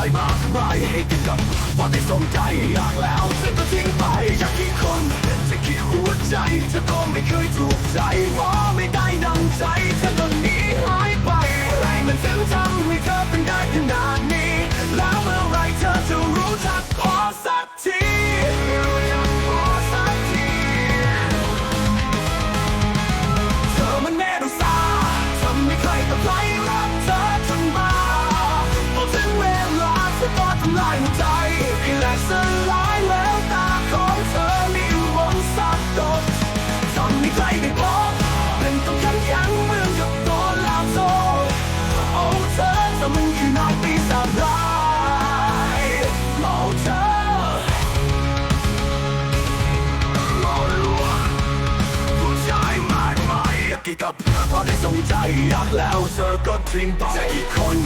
ายมากมายให้กินกับว่าได้สมใจอยากแล้วเธอก็ทิ้งไปจากกี่คนจะคิดหัวใจเธอก็ไม่เคยถูกใจว่าไม่ได้ดังใจเธอ ทำลายหัวใจให้แหลกสลายแล้วตาของเธอมีมนต์สักดดทำให้ใครไม่พบเป็นต้องขังยันเมือนกับตัวลามโซ่โอ้เธอเธอมันคือนักปีศาจร้ายโอ้เธอหล่อลวงผู้ชายมากมายอยากกี่กับเพื่อพอได้สงใจอยากแล้วเธอก็ทิ้งไปจะกี่คน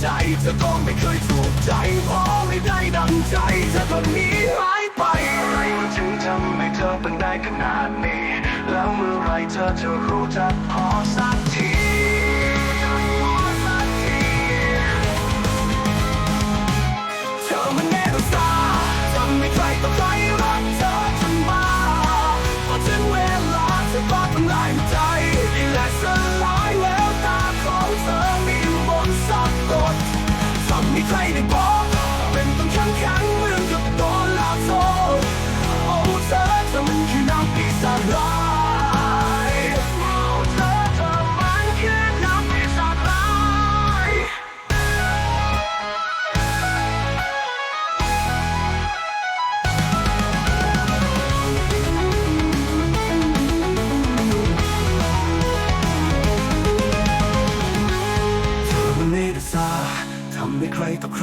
ใจเธอก็ไม่เคยถูกใจเพราะไม่ได้ดังใจเธอตนนี้หายไปอะไรมันจึงทำให้เธอเป็นได้ขนาดนี้ แล้วเมื่อไรเธอจะรู้จักพอสัก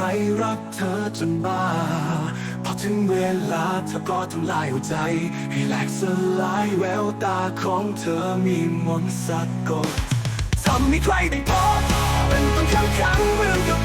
รต่อใครรักเธอจนบ้า พอถึงเวลาเธอก็ทำลายหัวใจ ให้แหลกสลายแววตาของเธอมีมนต์สะกดทำให้ใครได้พบเป็นต้องขังขังเมือนกับโดนลากโซ่